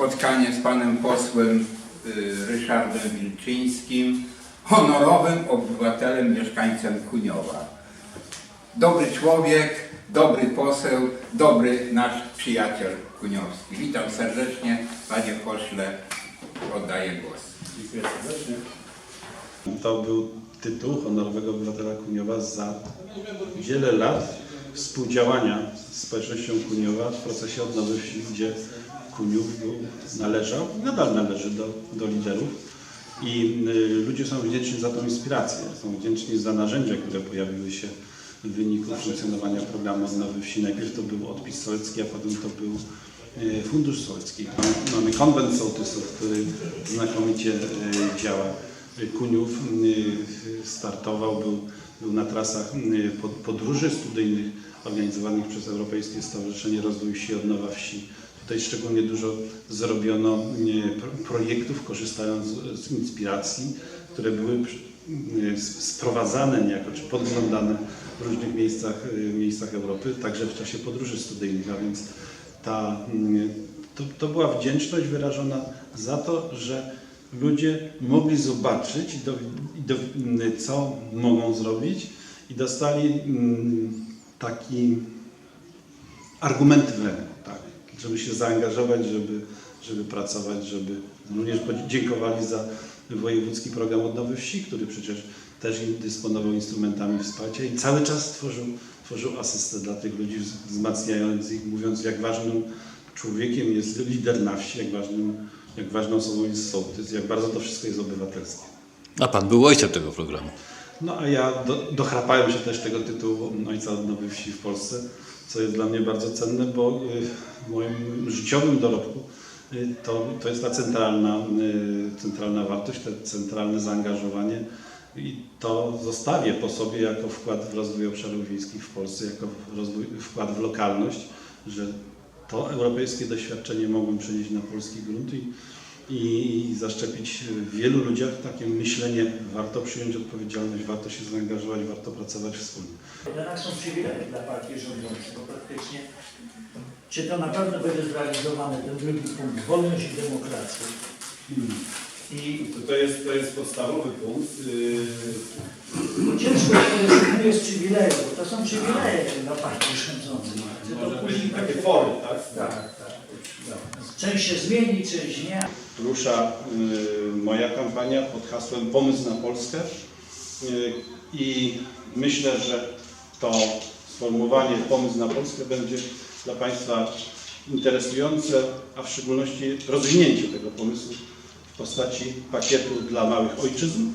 spotkanie z panem posłem y, Ryszardem Wilczyńskim, honorowym obywatelem, mieszkańcem Kuniowa. Dobry człowiek, dobry poseł, dobry nasz przyjaciel kuniowski. Witam serdecznie, panie pośle, oddaję głos. Dziękuję serdecznie. To był tytuł honorowego obywatela Kuniowa za wiele lat współdziałania z społecznością Kuniowa w procesie odnowy wsi, gdzie Kuniów należał i nadal należy do, do liderów. I y, ludzie są wdzięczni za tą inspirację, są wdzięczni za narzędzia, które pojawiły się w wyniku funkcjonowania programu odnowy wsi. Najpierw to był odpis sołecki, a potem to był y, Fundusz Sołecki. Mamy konwent sołtysów, który znakomicie y, działa. Kuniów y, startował, był, był na trasach pod- podróży studyjnych organizowanych przez Europejskie Stowarzyszenie Rozwoju Wsi Odnowa Wsi. Tutaj szczególnie dużo zrobiono pro- projektów, korzystając z- inspiracji, które były sprowadzane niejako, czy podglądane w różnych miejscach, y, miejscach Europy, także w czasie podróży studyjnych, a więc ta, to, to była wdzięczność wyrażona za to, że ludzie mogli zobaczyć, do, do, mm, co mogą zrobić i dostali mm, taki argumenty w ręku, tak, żeby się zaangażować, żeby, żeby pracować, żeby również podziękowali za wojewódzki program odnowy wsi, który przecież też dysponował instrumentami wsparcia i cały czas tworzył, tworzył asystę dla tych ludzi, wzmacniając ich, mówiąc jak ważnym człowiekiem jest lider na wsi, jak, ważnym, jak ważną osobą jest sołtys, jak bardzo to wszystko jest obywatelskie. A pan był ojcem tego programu. No a ja do, dochrapałem się też tego tytułu Ojca Odnowy Wsi w Polsce, co jest dla mnie bardzo cenne, bo y, w moim życiowym dorobku y, to, to jest ta centralna, y, centralna wartość, to centralne zaangażowanie i to zostawię po sobie jako wkład w rozwój obszarów wiejskich w Polsce, jako rozwój, wkład w lokalność, że to europejskie doświadczenie mogłem przenieść na polski grunt i, i zaszczepić w wielu ludziach takie myślenie, warto przyjąć odpowiedzialność, warto się zaangażować, warto pracować wspólnie. Jednak są przywileje dla partii rządzącej, bo praktycznie czy to na pewno będzie zrealizowane ten drugi punkt, wolność i demokracja. I To, to, jest, to jest podstawowy punkt. Yy, ciężko się przywileju, bo to są przywileje dla partii rządzącej. To później takie będzie- fory, tak? Tak, tak. Część się zmieni, część nie. Rusza y, moja kampania pod hasłem Pomysł na Polskę y, i myślę, że to sformułowanie Pomysł na Polskę będzie dla Państwa interesujące, a w szczególności rozwinięcie tego pomysłu w postaci pakietu dla małych ojczyzn,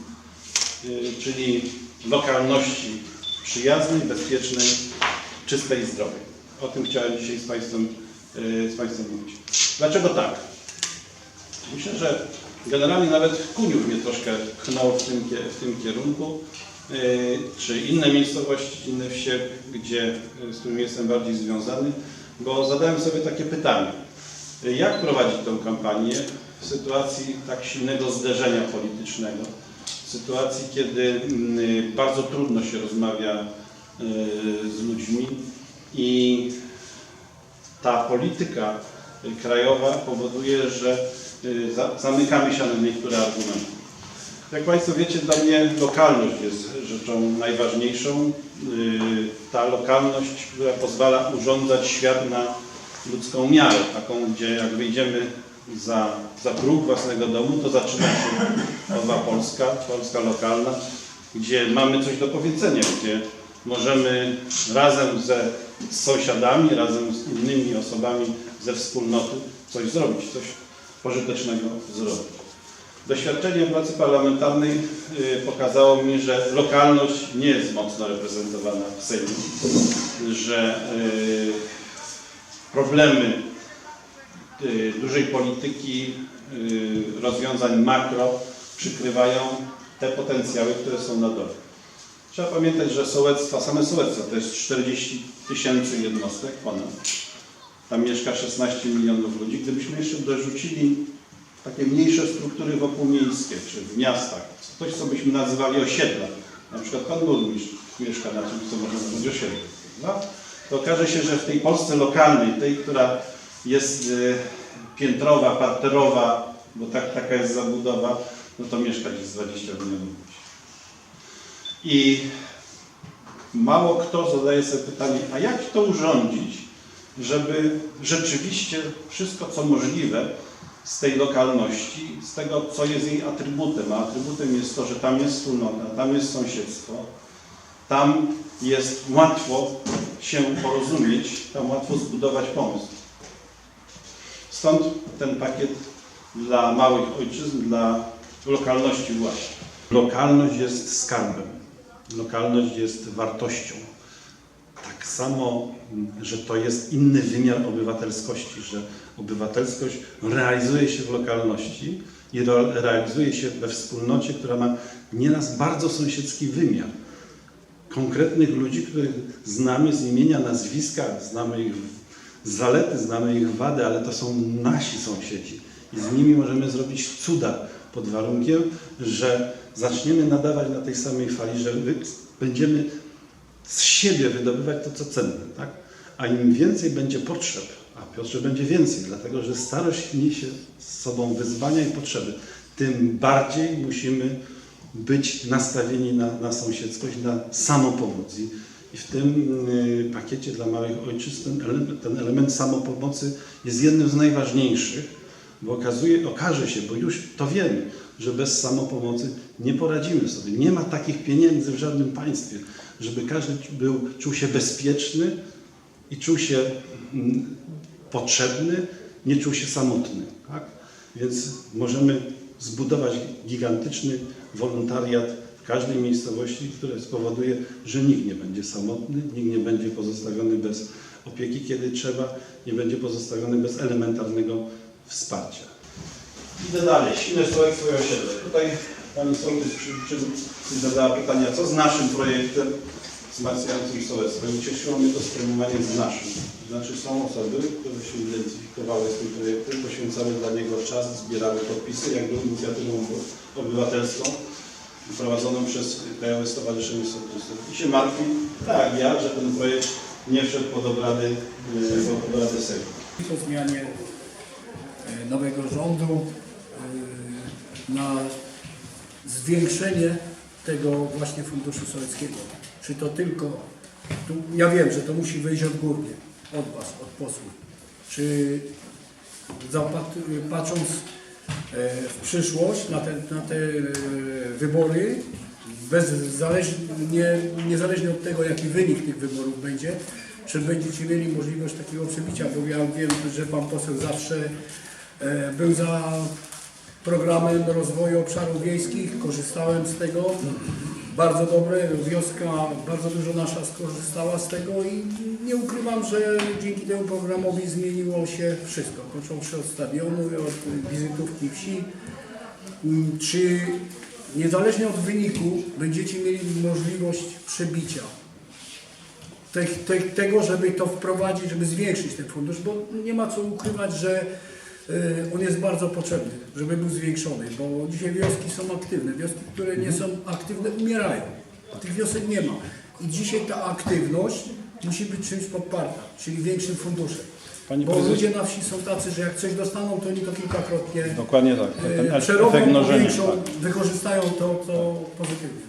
y, czyli lokalności przyjaznej, bezpiecznej, czystej i zdrowej. O tym chciałem dzisiaj z Państwem, y, z Państwem mówić. Dlaczego tak? Myślę, że generalnie nawet Kuniów mnie troszkę pchnął w tym, w tym kierunku, yy, czy inne miejscowości, inne wsie, gdzie, yy, z którymi jestem bardziej związany, bo zadałem sobie takie pytanie. Jak prowadzić tę kampanię w sytuacji tak silnego zderzenia politycznego, w sytuacji, kiedy yy, bardzo trudno się rozmawia yy, z ludźmi i ta polityka y, krajowa powoduje, że y, za- zamykamy się na niektóre argumenty. Jak Państwo wiecie, dla mnie lokalność jest rzeczą najważniejszą. Y, Ta lokalność, która pozwala urządzać świat na ludzką miarę, taką, gdzie jak wyjdziemy za, za próg własnego domu, to zaczyna się nowa Polska, Polska lokalna, gdzie mamy coś do powiedzenia, gdzie możemy razem ze z sąsiadami, razem z innymi osobami ze wspólnoty coś zrobić, coś pożytecznego zrobić. Doświadczenie pracy parlamentarnej y, pokazało mi, że lokalność nie jest mocno reprezentowana w Sejmie, że y, problemy dużej polityki, y, rozwiązań makro przykrywają te potencjały, które są na dole. Trzeba pamiętać, że sołectwa, same sołectwa to jest 40 tysięcy jednostek ponad. Tam mieszka 16 milionów ludzi. Gdybyśmy jeszcze dorzucili takie mniejsze struktury wokółmiejskie, czy w miastach, coś co byśmy nazywali osiedla, na przykład pan burmistrz mieszka na czymś, co można nazwać osiedlem, to okaże się, że w tej Polsce lokalnej, tej, która jest e, piętrowa, parterowa, bo tak, taka jest zabudowa, no to mieszkać jest 20 milionów. I mało kto zadaje sobie pytanie, a jak to urządzić, żeby rzeczywiście wszystko, co możliwe z tej lokalności, z tego, co jest jej atrybutem, a atrybutem jest to, że tam jest wspólnota, tam jest sąsiedztwo, tam jest łatwo się porozumieć, tam łatwo zbudować pomysł. Stąd ten pakiet dla małych ojczyzn, dla lokalności właśnie. Lokalność jest skarbem. Lokalność jest wartością. Tak samo, że to jest inny wymiar obywatelskości, że obywatelskość realizuje się w lokalności i re- realizuje się we wspólnocie, która ma nieraz bardzo sąsiedzki wymiar. Konkretnych ludzi, których znamy z imienia, nazwiska, znamy ich zalety, znamy ich wady, ale to są nasi sąsiedzi i z nimi możemy zrobić cuda pod warunkiem, że zaczniemy nadawać na tej samej fali, że będziemy z siebie wydobywać to, co cenne, tak? A im więcej będzie potrzeb, a Piotrze będzie więcej, dlatego że starość niesie z sobą wyzwania i potrzeby, tym bardziej musimy być nastawieni na, na sąsiedzkość, na samopomoc. I, i w tym y, pakiecie dla małych ojczyzn ten element, ten element samopomocy jest jednym z najważniejszych, bo okazuje, okaże się, bo już to wiemy, że bez samopomocy nie poradzimy sobie. Nie ma takich pieniędzy w żadnym państwie, żeby każdy był, czuł się bezpieczny i czuł się mm, potrzebny, nie czuł się samotny. Tak? Więc możemy zbudować gigantyczny wolontariat każdej miejscowości, który spowoduje, że nikt nie będzie samotny, nikt nie będzie pozostawiony bez opieki, kiedy trzeba, nie będzie pozostawiony bez elementarnego wsparcia. Idę dalej. Silne sołectwo i osiedle. Tutaj Pani Sołtys zadała pytania, co z naszym projektem wzmacniającym sołectwo. I ucieszyło mnie to sformułowanie z naszym. Znaczy są osoby, które się identyfikowały z tym projektem, poświęcały dla niego czas, zbierały podpisy, jak do inicjatywą obywatelską prowadzoną przez Krajowe Stowarzyszenie Sołtysów. I się martwi, tak ja, że ten projekt nie wszedł pod obrady, yy, pod obrady Sejmu. po zmianie e, nowego rządu e, na zwiększenie tego właśnie funduszu sowieckiego. Czy to tylko, tu ja wiem, że to musi wyjść odgórnie, od Was, od posłów. Czy zapatr- patrząc e, w przyszłość na te, na te e, wybory, niezależnie od tego, jaki wynik tych wyborów będzie, czy będziecie mieli możliwość takiego przebicia, bo ja wiem, że Pan poseł zawsze e, był za programem rozwoju obszarów wiejskich, korzystałem z tego, bardzo dobre, wioska, bardzo dużo nasza skorzystała z tego i nie ukrywam, że dzięki temu programowi zmieniło się wszystko, począwszy od stadionu, od wizytówki wsi, Mm, czy niezależnie od wyniku będziecie mieli możliwość przebicia te, te, tego, żeby to wprowadzić, żeby zwiększyć ten fundusz, bo nie ma co ukrywać, że on jest bardzo potrzebny, żeby był zwiększony, bo dzisiaj wioski są aktywne. Wioski, które nie są aktywne, umierają. A tych wiosek nie ma. I dzisiaj ta aktywność musi być czymś podparta, czyli większym funduszem. Pani bo prezes- ludzie na wsi są tacy, że jak coś dostaną, to oni to kilkakrotnie Dokładnie tak. Ten efekt przerobią, mnożenia. powiększą, tak. wykorzystają to, to pozytywnie.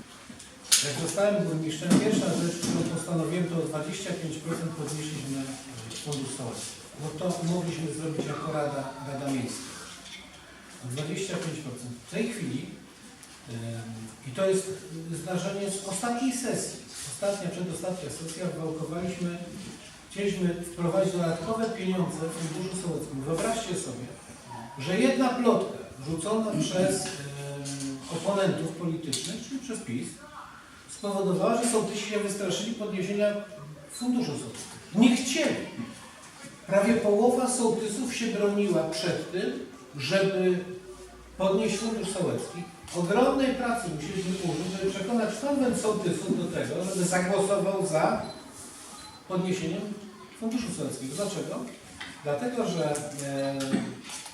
Jak zostałem burmistrzem, pierwsza rzecz, którą postanowiłem, to o 25% podnieśliśmy fundusz sołecki. Bo to mogliśmy zrobić jako Rada, Rada Miejska. O 25%. W tej chwili, i to jest zdarzenie z ostatniej sesji, ostatnia, przedostatnia sesja, wałkowaliśmy, chcieliśmy wprowadzić dodatkowe pieniądze w funduszu sołeckim. Wyobraźcie sobie, że jedna plotka rzucona przez oponentów politycznych, czyli przez PiS, spowodowała, że sołtysi się wystraszyli podniesienia funduszu sołeckiego. Nie chcieli. Prawie połowa sołtysów się broniła przed tym, żeby podnieść fundusz sołecki. Ogromnej pracy musieliśmy użyć, żeby przekonać konwent sołtysów do tego, żeby zagłosował za podniesieniem funduszu sołeckiego. Dlaczego? Dlatego, że e,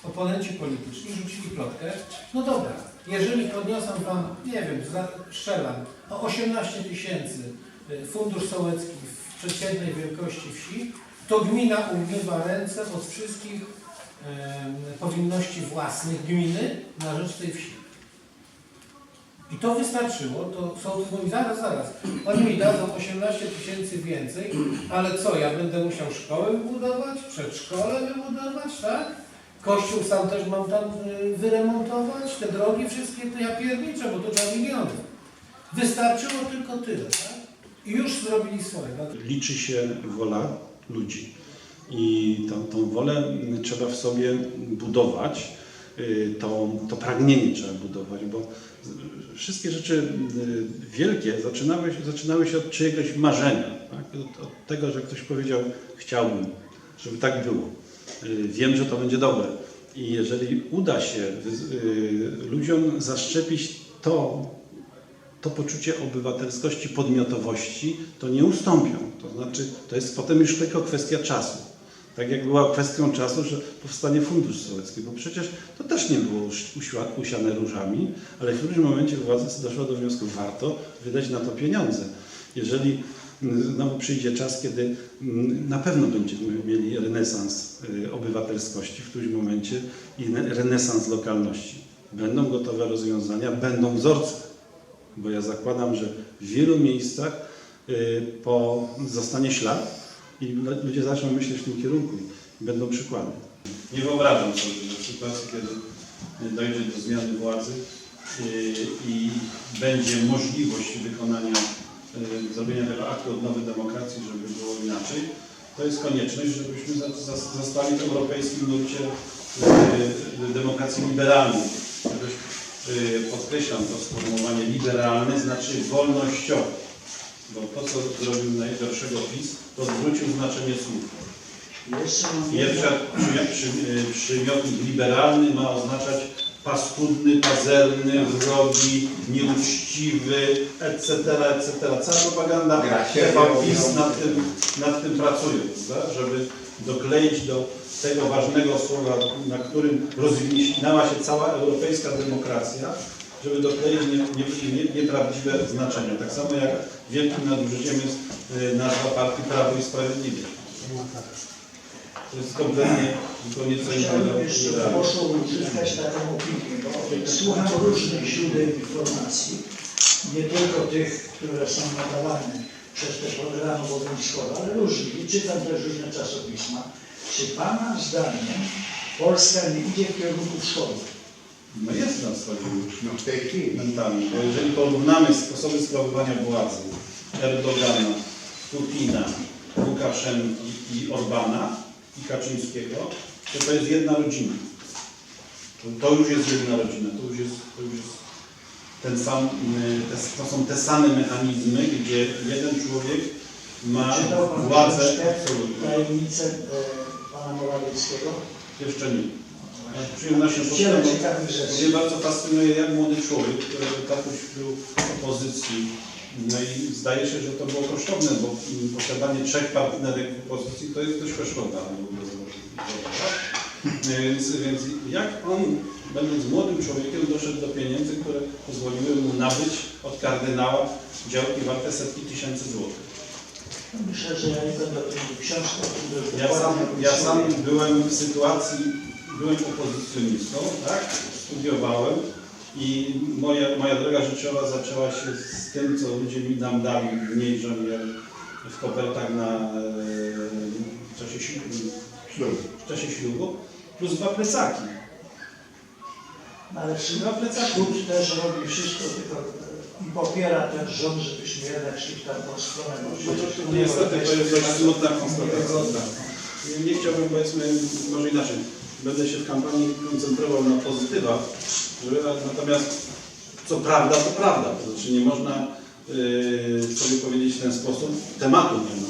oponenci polityczni rzucili plotkę, no dobra, jeżeli podniosą Wam, nie wiem, strzelam, o 18 tysięcy y, fundusz sołecki w przeciętnej wielkości wsi, to gmina umywa ręce od wszystkich powinności własnych gminy na rzecz tej wsi. I to wystarczyło, to sołtys mówi, zaraz, zaraz, oni mi dadzą 18 tysięcy więcej, ale co, ja będę musiał szkołę wybudować, przedszkole wybudować, tak? Kościół sam też mam tam y, wyremontować, te drogi wszystkie, to ja pierniczę, bo to trzeba miliony. Wystarczyło tylko tyle, tak? I już zrobili swoje. liczy się wola ludzi. I tą, tą wolę mm, trzeba w sobie budować, y, to, to pragnienie trzeba budować, bo wszystkie rzeczy y, wielkie zaczynały się, zaczynały się od czyjegoś marzenia, tak? od, od tego, że ktoś powiedział chciałbym, żeby tak było. Y, Wiem, że to będzie dobre. I jeżeli uda się ludziom zaszczepić to, to poczucie obywatelskości, podmiotowości, to nie ustąpią. To znaczy, to jest potem już tylko kwestia czasu. Tak jak była kwestią czasu, że powstanie Fundusz Sołecki, bo przecież to też nie było usiane różami, ale w którymś momencie władza doszła do wniosku, warto wydać na to pieniądze. Jeżeli mm, znowu przyjdzie czas, kiedy mm, na pewno będziemy mieli renesans y, obywatelskości w którymś momencie i ne- renesans lokalności. Będą gotowe rozwiązania, będą wzorce bo ja zakładam, że w wielu miejscach y, po, zostanie ślad i lu- ludzie zaczną myśleć w tym kierunku i będą przykłady. Nie wyobrażam sobie, że w sytuacji, kiedy dojdzie do zmiany władzy y, i będzie możliwość wykonania, y, zrobienia tego aktu odnowy demokracji, żeby było inaczej, to jest konieczność, żebyśmy zostali w europejskim nurcie demokracji liberalnej. Y, podkreślam to sformułowanie liberalny, znaczy wolnościowy. Bo to, co zrobił najgorszego PiS, to odwrócił znaczenie słów. Jeszcze mam Pierwszy przy, przy, y, przymiotnik liberalny ma oznaczać paskudny, pazerny, wrogi, nieuczciwy, etc., etc. Cała propaganda chyba PiS nad tym, nad tym pracuje, żeby dokleić do tego ważnego słowa, na którym rozwinęła się cała europejska demokracja, żeby dokleić nie, nie, nie, nieprawdziwe znaczenia. Tak samo jak wielkim nadużyciem jest y, nazwa partii Prawo i Sprawiedliwość. To jest kompletnie zupełnie co innego. jeszcze proszę uzyskać taką opinię, bo słucham różnych źródeł informacji, nie tylko tych, które są nadawane przez te programy obowiązkowe, ale różnych i czytam też różne czasopisma. Czy Pana zdaniem Polska nie idzie w kierunku wschodu? No jest na swoim No w tej chwili. mentami, bo jeżeli porównamy sposoby sprawowania władzy Erdogana, Putina, Łukaszenki i Orbana i Kaczyńskiego, to to jest jedna rodzina. To, to już jest jedna rodzina, to już jest, to już jest ten sam, to są te same mechanizmy, gdzie jeden człowiek ma władzę absolutną. Tajemnicę e, Pana Morawieckiego? Jeszcze nie. Z przyjemnością Wiele posłucham. ciekawych rzeczy. Mnie bardzo fascynuje, jak młody człowiek, który tatuś był w opozycji. No i zdaje się, że to było kosztowne, bo mm, posiadanie trzech partnerek w opozycji to jest dość kosztowne. ale w ogóle zobaczyć. Więc, więc jak on, będąc młodym człowiekiem, doszedł do pieniędzy, które pozwoliły mu nabyć od kardynała działki warte setki tysięcy złotych. Myślę, że ja nie będę o tym książkę. Ja sam, ja sam byłem w sytuacji, byłem opozycjonistą, tak? Studiowałem i moja, moja droga życiowa zaczęła się z tym, co ludzie mi nam dali mniej, że miałem w kopertach na e, w czasie ślubu, w czasie ślubu, plus dwa plecaki. Ale czy Dwa plecaki. Też robi wszystko, tylko i popiera ten rząd, żebyśmy jednak szli w tamtą stronę. No niestety to jest dość smutna konstatacja. Nie, chciałbym powiedzmy, może inaczej, będę się w kampanii koncentrował na pozytywach, żeby, natomiast co prawda, to prawda. To znaczy nie można yy, sobie powiedzieć w ten sposób, tematu nie ma.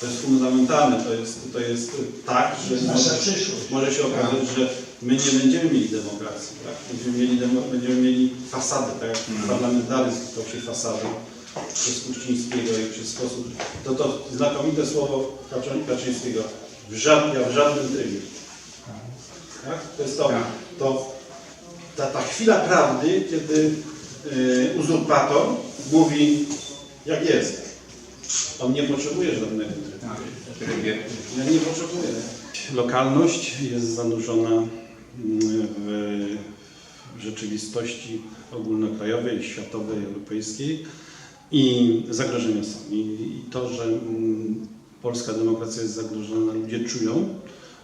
To jest fundamentalne, to jest, to jest tak, że może, przyszłość. może się okazać, że my nie będziemy mieli demokracji, tak? będziemy, mieli demo, będziemy mieli fasadę, tak jak parlamentaryzm stał się fasadą przez Kuchcińskiego i przez sposób, to to znakomite słowo Kaczy- Kaczyńskiego, w, żad, ja w żadnym trybie. Tak? To jest to, Tak. to ta, ta chwila prawdy, kiedy y, uzurpator mówi jak jest. On nie potrzebuje żadnego trybu. Tak. Ja nie potrzebuję. lokalność jest zanurzona mm, w, rzeczywistości ogólnokrajowej, światowej, europejskiej i zagrożenia są. I to, że mm, polska demokracja jest zagrożona, ludzie czują,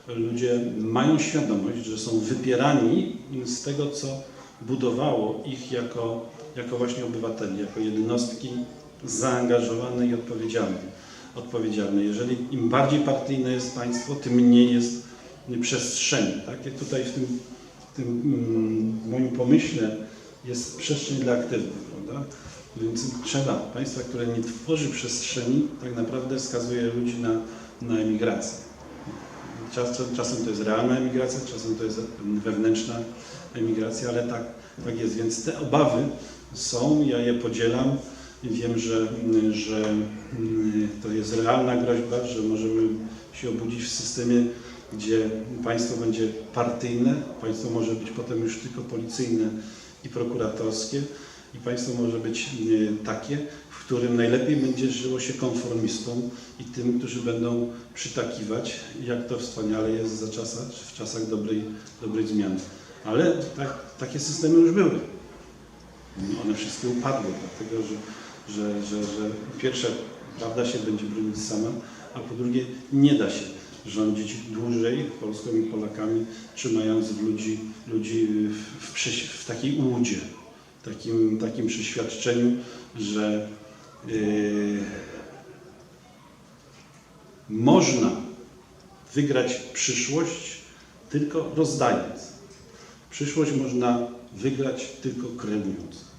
ludzie mają świadomość, że są wypierani z tego, co budowało ich jako, jako właśnie obywateli, jako jednostki zaangażowane i odpowiedzialne. odpowiedzialne. Jeżeli im bardziej partyjne jest państwo, tym mniej jest przestrzeni. Tak? I tutaj w tym, w tym mm, moim pomyśle jest przestrzeń dla aktywnych, prawda? Więc trzeba, państwa, które nie tworzy przestrzeni, tak naprawdę skazuje ludzi na, na emigrację. Czasem, czasem to jest realna emigracja, czasem to jest wewnętrzna emigracja, ale tak, tak jest. Więc te obawy są, ja je podzielam wiem, że, że mm, to jest realna groźba, że możemy się obudzić w systemie, gdzie państwo będzie partyjne, państwo może być potem już tylko policyjne i prokuratorskie i państwo może być e, takie, w którym najlepiej będzie żyło się konformistom i tym, którzy będą przytakiwać, jak to wspaniale jest za czasach, w czasach dobrej, dobrej zmiany. Ale tak, takie systemy już były. One wszystkie upadły, dlatego że, że, że, że pierwsze prawda się będzie bronić sama, a po drugie nie da się rządzić dłużej Polską i Polakami, trzymając ludzi, ludzi w, w, w takiej ułudzie, takim, takim przeświadczeniu, że yy, można wygrać przyszłość tylko rozdając. Przyszłość można wygrać tylko kreując.